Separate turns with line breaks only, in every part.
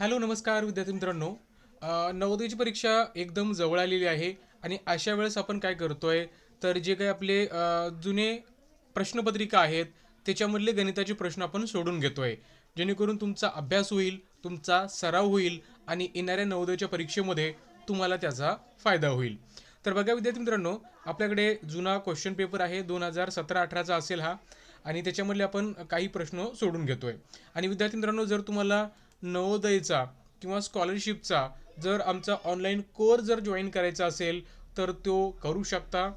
Hello नमस्कार विद्यार्थी मित्रांनो. नवोदयची परीक्षा एकदम जवळ आलेली आहे आणि अशा वेळेस आपण काय करतो आहे तर जे काही आपले जुने प्रश्नपत्रिका आहेत त्याच्यामधले गणिताचे प्रश्न आपण सोडून घेतो आहे जेणेकरून तुमचा अभ्यास होईल तुमचा सराव होईल आणि येणाऱ्या नवोदयच्या परीक्षेमध्ये तुम्हाला त्याचा फायदा होईल. तर बघा विद्यार्थी मित्रांनो आपल्याकडे जुना क्वेश्चन पेपर आहे दोन हजार सतरा अठराचा असेल हा आणि त्याच्यामधले आपण काही प्रश्न सोडून घेतो आहे आणि विद्यार्थी मित्रांनो जर तुम्हाला नवोदयचा किंवा स्कॉलरशिपचा जर आमचा ऑनलाईन कोर जर जॉईन करायचा असेल तर तो करू शकता.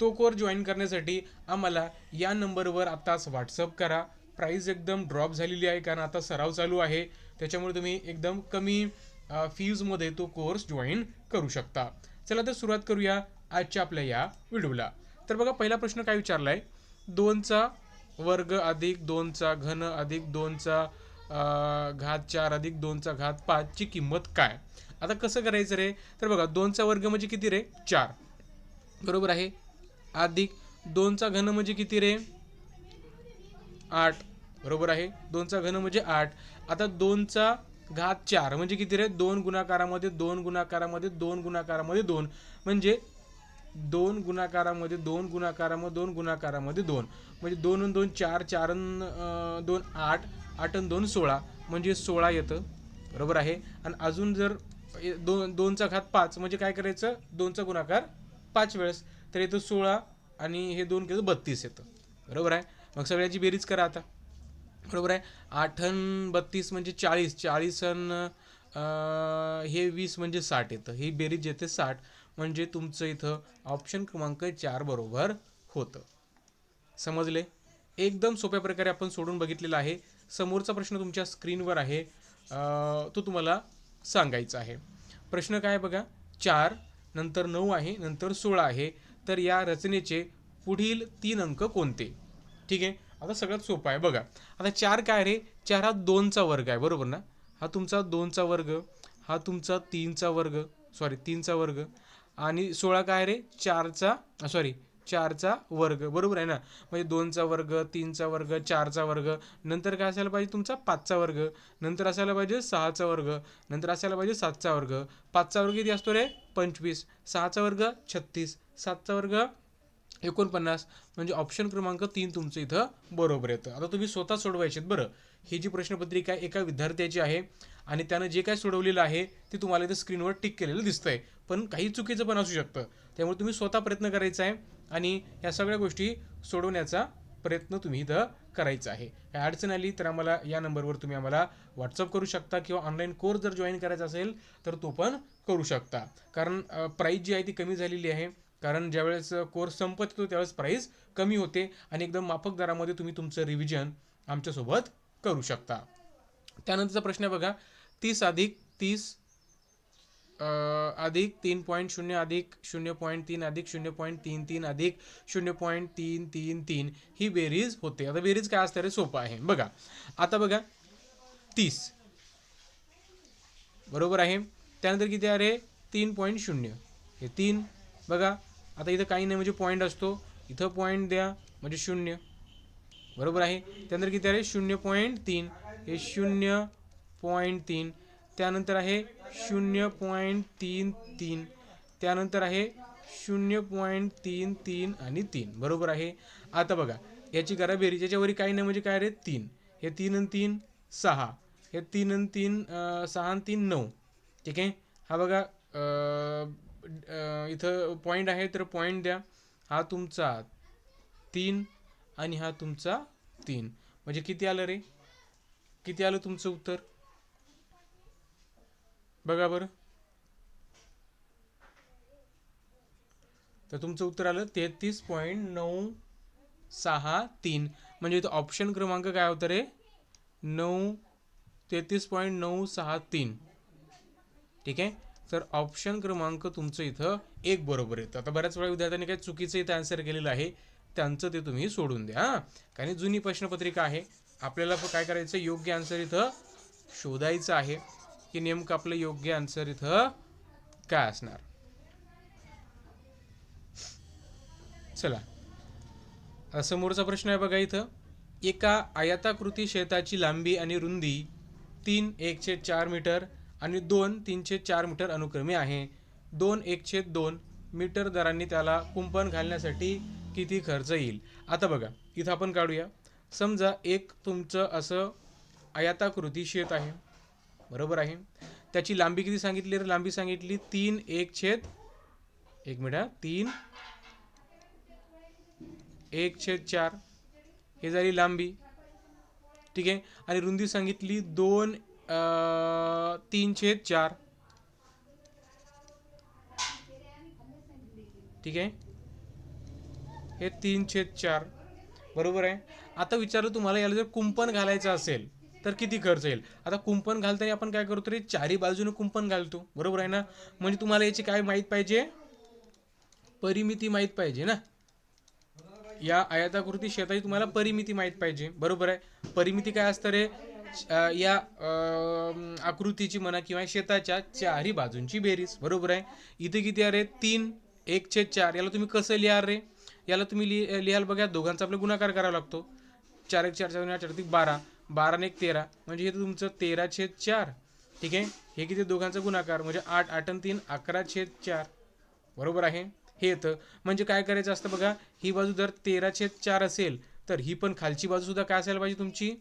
तो कोर जॉईन करण्यासाठी आम्हाला या नंबरवर आत्ताच व्हॉट्सअप करा. प्राईस एकदम ड्रॉप झालेली आहे कारण आता सराव चालू आहे. त्याच्यामुळे तुम्ही एकदम कमी फीजमध्ये तो कोर्स जॉईन करू शकता. चला तर सुरुवात करूया आजच्या आपल्या या व्हिडिओला. तर बघा पहिला प्रश्न काय विचारला आहे दोनचा वर्ग अधिक दोनचा घन अधिक दोनचा घात चार अधिक दोनचा घात पाचची किंमत काय? आता कसं करायचं रे? तर बघा दोनचा वर्ग म्हणजे किती रे? चार. बरोबर आहे? अधिक दोनचा घन म्हणजे किती रे? आठ. बरोबर आहे? दोनचा घन म्हणजे आठ. आता दोनचा घात चार म्हणजे किती रे? दोन गुणाकारामध्ये दोन गुणाकारामध्ये दोन गुणाकारामध्ये दोन. म्हणजे दोन गुणाकारामध्ये दोन गुणाकारामध्ये दोन गुणाकारामध्ये दोन. म्हणजे दोन आणि दोन चार चार दोन आठ आठ आणि दोन सोळा. म्हणजे सोळा येतं. बरोबर आहे? आणि अजून जर ए- दोन दोनचा घात पाच म्हणजे काय करायचं? दोनचा गुणाकार पाच वेळेस. तर येतं सोळा आणि हे दोन केलं बत्तीस येतं. बरोबर आहे? मग सगळ्याची बेरीज करा आता. बरोबर आहे? आठ अन बत्तीस म्हणजे चाळीस. चाळीस अन हे वीस म्हणजे साठ येतं. ही बेरीज येते साठ. म्हणजे तुमचं इथं ऑप्शन क्रमांक चार बरोबर होतं. समजले? एकदम सोप्या प्रकारे आपण सोडून बघितलेला आहे. समोरचा प्रश्न तुमच्या स्क्रीनवर आहे. तो तुम्हाला सांगायचा आहे. प्रश्न काय आहे बघा? चार नंतर नऊ आहे नंतर सोळा आहे. तर या रचनेचे पुढील तीन अंक कोणते? ठीक आहे? आता सगळ्यात सोपं आहे. बघा. आता चार काय रे? चार हा दोनचा वर्ग आहे. बरोबर ना? हा तुमचा दोनचा वर्ग. हा तुमचा तीनचा वर्ग. सॉरी तीनचा वर्ग. आणि सोळा काय रे? चारचा सॉरी चारचा वर्ग. बरोबर आहे ना? म्हणजे दोनचा वर्ग तीनचा वर्ग चारचा वर्ग. नंतर काय असायला पाहिजे तुमचा? पाचचा वर्ग. नंतर असायला पाहिजे सहाचा वर्ग. नंतर असायला पाहिजे सातचा वर्ग. पाचचा वर्ग किती असतो रे? पंचवीस. सहाचा वर्ग छत्तीस. सातचा वर्ग एकोणपन्नास. म्हणजे ऑप्शन क्रमांक तीन तुमचं इथं बरोबर येतं. आता तुम्ही स्वतः सोडवायचे बरं. ही जी प्रश्नपत्रिका एका विद्यार्थ्याची आहे आणि त्यानं जे काय सोडवलेलं आहे ते तुम्हाला इथं स्क्रीनवर टिक केलेलं दिसतंय. पण काही चुकीचं पण असू शकतं. त्यामुळे तुम्ही स्वतः प्रयत्न करायचा आहे आणि या सगळ्या गोष्टी सोडवण्याचा प्रयत्न तुम्ही इथं करायचा आहे. काय अडचण आली तर आम्हाला या नंबरवर तुम्ही आम्हाला व्हॉट्सअप करू शकता किंवा ऑनलाईन कोर्स जर जॉईन करायचा असेल तर तो पण करू शकता. कारण प्राईस जी आहे ती कमी झालेली आहे. कारण ज्यावेळेस कोर्स संपत येतो त्यावेळेस प्राईस कमी होते आणि एकदम माफक दरामध्ये तुम्ही तुमचं रिव्हिजन आमच्यासोबत करू शकता. त्यानंतरचा प्रश्न आहे बघा. तीस अधिक तीस अधिक तीन पॉईंट शून्य अधिक शून्य पॉईंट तीन अधिक शून्य पॉईंट तीन तीन अधिक शून्य पॉईंट तीन तीन तीन ही बेरीज होते. आता बेरीज काय असतं रे? सोपं आहे. बघा. आता बघा. तीस. बरोबर आहे? त्यानंतर किती आहे तीन पॉईंट शून्य. हे तीन. बघा. आता इथं काही नाही म्हणजे पॉईंट असतो. इथं पॉईंट द्या. म्हणजे शून्य. बरोबर आहे? त्यानंतर किती आहे शून्य पॉईंट तीन. हे शून्य पॉईंट तीन. त्यानंतर आहे शून्य पॉईंट तीन तीन. त्यानंतर आहे शून्य पॉईंट तीन तीन आणि तीन. बरोबर आहे? आता बघा याची करा बेरीज याच्यावरी काही नाही म्हणजे काय रे? तीन. हे तीन आणि तीन सहा. हे तीन आणि तीन सहा आणि तीन नऊ. ठीक आहे? हा बघा इथं पॉईंट आहे तर पॉईंट द्या. हा तुमचा तीन आणि हा तुमचा तीन. म्हणजे किती आलं रे? किती आलं तुमचं उत्तर? बघा बरं. तर तुमचं उत्तर आलं तेहतीस पॉईंट नऊ सहा तीन. म्हणजे इथं ऑप्शन क्रमांक काय होतं रे? नऊ तेहतीस पॉईंट नऊ सहा तीन. ठीक आहे? तर ऑप्शन क्रमांक तुमचं इथं एक बरोबर येतं आता बऱ्याच वेळा विद्यार्थ्यांनी काही चुकीचं इथं आन्सर केलेलं आहे. त्यांचं ते तुम्ही सोडून द्या हां. कारण जुनी प्रश्नपत्रिका आहे. आपल्याला काय करायचं योग्य आन्सर इथं शोधायचं आहे. की नेमकं आपलं योग्य आन्सर इथं काय असणार? चला. समोरचा प्रश्न आहे बघा इथं. एका आयताकृती शेताची लांबी आणि रुंदी तीन एकशे चार मीटर आणि दोन तीनशे चार मीटर अनुक्रमे आहे. दोन एकशे दोन मीटर दरांनी त्याला कुंपण घालण्यासाठी किती खर्च येईल? आता बघा इथं आपण काढूया. समजा एक तुमचं असं आयताकृती शेत आहे. बरोबर आहे. त्याची लांबी किती सांगितली रे? लांबी सांगितली तीन एक छेद एक मिनिट तीन एक छेद चार. हे झाली लांबी. ठीक आहे? आणि रुंदी सांगितली दोन तीन छेद चार. ठीक आहे? हे तीन छेद चार. बरोबर आहे? आता विचारलं तुम्हाला याला जर कुंपण घालायचं असेल तर किती खर्च येईल? आता कुंपण घालताना आपण काय करतो रे? चारी बाजूने कुंपण घालतो. बरोबर आहे ना? म्हणजे तुम्हाला याची काय माहीत पाहिजे? परिमिती माहीत पाहिजे ना? या आयताकृती शेताची तुम्हाला परिमिती माहीत पाहिजे. बरोबर आहे? परिमिती काय असतं रे? या आकृतीची म्हणा किंवा शेताच्या चारही बाजूंची बेरीज. बरोबर आहे? इथे किती अरे तीन एक छेद चार. याला तुम्ही कसं लिहाल रे? याला तुम्ही लिह लिहाल बघा. दोघांचा आपला गुणाकार करावा लागतो. चार एक चार चार चार तीन बारा. बारा एक तेरा. म्हणजे हे तुमचं तेरा छेद चार. ठीक आहे? हे किती? दोघांचा गुणाकार. म्हणजे आठ आठ आणि तीन अकरा छेद चार. बरोबर आहे? हे येतं. म्हणजे काय करायचं असतं बघा? ही बाजू जर तेरा छेद चार असेल तर ही पण खालची बाजूसुद्धा काय असायला पाहिजे तुमची?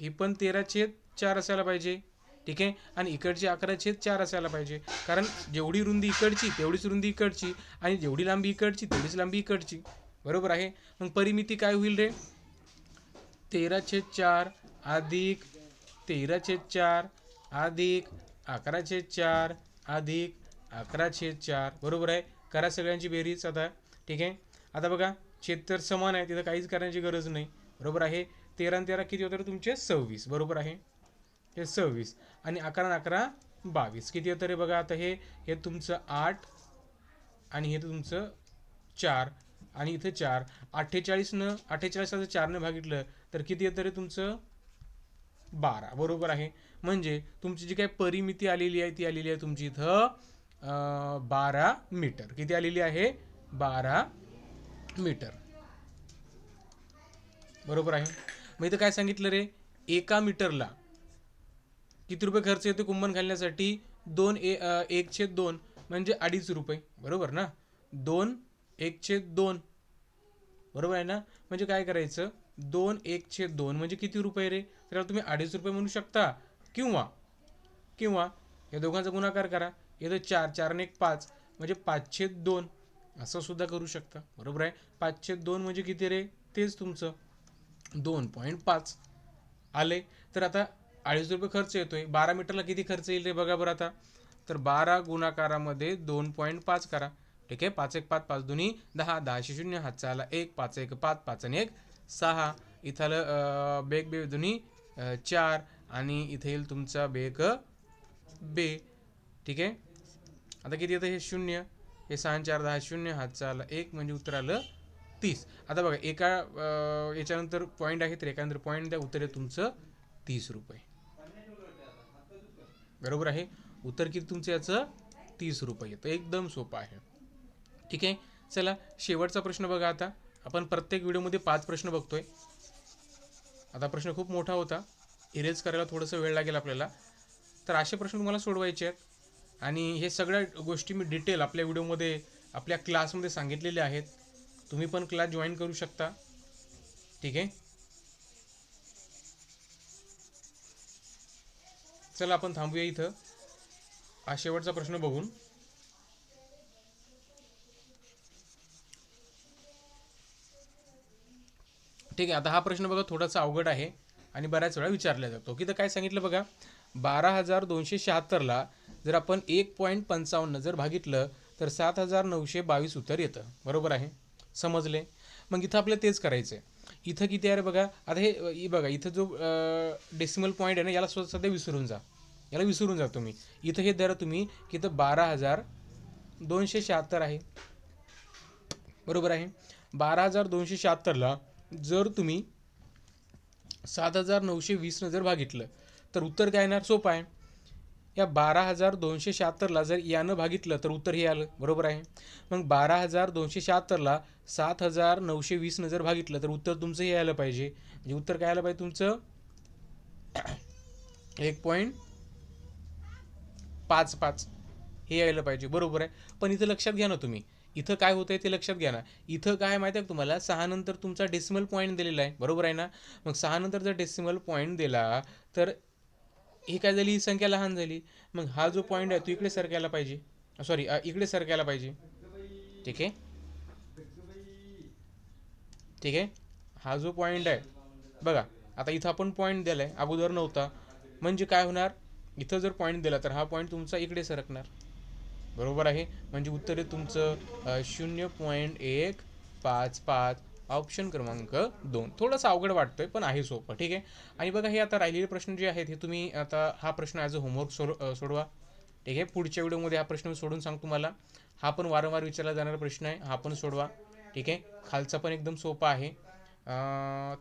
ही पण तेरा छेद चार असायला पाहिजे. ठीक आहे? आणि इकडची अकरा छेद चार असायला पाहिजे. कारण जेवढी रुंदी इकडची तेवढीच रुंदी इकडची. आणि जेवढी लांबी इकडची तेवढीच लांबी इकडची. बरोबर आहे? मग परिमिती काय होईल रे? तेराशे चार अधिक तेराशे चार अधिक अकराशे चार अधिक अकराशे चार. बरोबर आहे? करा सगळ्यांची बेरीज आता. ठीक आहे? आता बघा छेद तर समान आहे तिथं काहीच करण्याची गरज नाही. बरोबर आहे? तेरा आणि तेरा किती होतं रे तुमचे? सव्वीस. बरोबर आहे? हे सव्वीस. आणि अकरा आणि अकरा बावीस. किती होतं रे बघा? आता हे हे तुमचं आठ आणि हे तुमचं चार आणि इथं चार. अठ्ठेचाळीसनं अठ्ठेचाळीस चारनं भागितलं तर किती येतं रे तुमचं? बारा. बरोबर आहे. म्हणजे तुमची जी काही परिमिती आलेली आहे ती आलेली आहे तुमची इथं बारा मीटर. किती आलेली आहे? बारा मीटर. बरोबर आहे. मग इथं काय सांगितलं रे? एका मीटरला किती रुपये खर्च येतो कुंभन घालण्यासाठी? दोन ए एकशे एक छेद दोन म्हणजे अडीच रुपये. बरोबर ना? दोन एक छेद दोन. बरोबर आहे ना? म्हणजे काय करायचं? दोन एक छेद दोन म्हणजे किती रुपये रे? तर तुम्ही अडीच रुपये म्हणू शकता. किंवा किंवा या दोघांचा गुणाकार करा. येतं चार चार आणि एक पाच म्हणजे पाचशे दोन. असं सुद्धा करू शकता. बरोबर आहे? पाचशे दोन म्हणजे किती रे? तेच तुमचं. दोन पॉईंट पाच. आले. तर आता अडीच रुपये खर्च येतोय. बारा मीटरला किती खर्च येईल रे? बघा बरं आता. तर बारा गुणाकारामध्ये दोन पॉईंट पाच करा. ठीक आहे? पाच एक पाच पाच दोन्ही दहा. दहाशे शून्य. हातचा आला एक. पाच एक पाच. पाच आणि एक. सहा. इथालं बेक बेग बे दोन्ही चार. आणि इथे येईल तुमचा बेग बे. ठीक आहे? आता किती येतं? हे शून्य. हे सहा चार दहा. शून्य. हातचा आला एक म्हणजे उत्तर आलं तीस. आता बघा एका याच्यानंतर पॉईंट आहे तर एकानंतर पॉईंट द्या. उत्तर आहे तुमचं तीस रुपये. बरोबर आहे? उत्तर किती तुमचं याचं? तीस रुपये. येतं एकदम सोपं आहे. ठीक आहे? चला शेवटचा प्रश्न बघा आता. आपण प्रत्येक व्हिडिओमध्ये पाच प्रश्न बघतोय. आता प्रश्न खूप मोठा होता. इरेज करायला थोडंसं वेळ लागेल आपल्याला. तर असे प्रश्न तुम्हाला सोडवायचे आहेत. आणि हे सगळ्या गोष्टी मी डिटेल आपल्या व्हिडिओमध्ये आपल्या क्लासमध्ये सांगितलेले आहेत. तुम्ही पण क्लास जॉईन करू शकता. ठीक आहे? चला आपण थांबूया इथं. हा शेवटचा प्रश्न बघून. ठीक आहे आता हा प्रश्न बघा थोडासा अवघड आहे आणि बऱ्याच वेळा विचारला जातो. की तर काय सांगितलं बघा बारा हजार दोनशे शहात्तरला जर आपण एक पॉईंट पंचावन्न जर भागितलं तर सात हजार नऊशे बावीस उत्तर येतं. बरोबर आहे? समजले? मग इथं आपल्याला तेच करायचं आहे इथं किती आहे बघा? आता हे हे बघा इथं जो डेसिमल पॉईंट आहे ना याला स्वतः सध्या विसरून जा. याला विसरून जा तुम्ही. इथं हे धरा तुम्ही की इथं बारा हजार दोनशे शहात्तर आहे. बरोबर आहे? बारा हजार दोनशे शहात्तरला जर तुम्ही सात हजार नऊशे वीसनं जर भागितलं तर उत्तर काय येणार? सोपं आहे. या बारा हजार दोनशे शहात्तरला जर यानं भागितलं तर उत्तर हे आलं. बरोबर आहे. मग बारा हजार दोनशे शहात्तरला सात हजार नऊशे वीसनं जर भागितलं तर उत्तर तुमचं हे आलं पाहिजे. म्हणजे उत्तर काय आलं पाहिजे तुमचं? एक पॉईंट पाच पाच. हे यायला पाहिजे. बरोबर आहे. पण इथं लक्षात घ्या ना तुम्ही. इथं काय होतंय ते लक्षात घ्या ना. इथं काय माहिती आहे का तुम्हाला? सहा नंतर तुमचा डेसिमल पॉईंट दिलेला आहे. बरोबर आहे ना? मग सहा नंतर जर डेसिमल पॉईंट दिला तर ही काय झाली? ही संख्या लहान झाली. मग हा जो पॉईंट आहे तो इकडे सरकायला पाहिजे. सॉरी इकडे सरकायला पाहिजे. ठीक आहे? ठीक आहे? हा जो पॉईंट आहे बघा आता इथं आपण पॉईंट दिला आहे अगोदर नव्हता. म्हणजे काय होणार? इथं जर पॉईंट दिला तर हा पॉईंट तुमचा इकडे सरकणार. बरोबर आहे? म्हणजे उत्तर आहे तुमचं शून्य पॉईंट एक पाच पाच ऑप्शन क्रमांक दोन. थोडंसं अवघड वाटतोय पण आहे सोपं ठीक आहे? आणि बघा हे आता राहिलेले प्रश्न जे आहेत हे तुम्ही आता हा प्रश्न ॲज अ होमवर्क सोड सोडवा. ठीक आहे? पुढच्या व्हिडिओमध्ये हा प्रश्न सोडून सांगतो तुम्हाला. हा पण वारंवार विचारला जाणारा प्रश्न आहे हा पण सोडवा. ठीक आहे? खालचा पण एकदम सोपा आहे.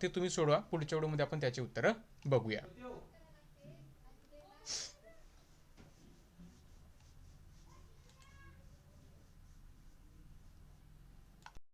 ते तुम्ही सोडवा. पुढच्या व्हिडिओमध्ये आपण त्याची उत्तरं बघूया.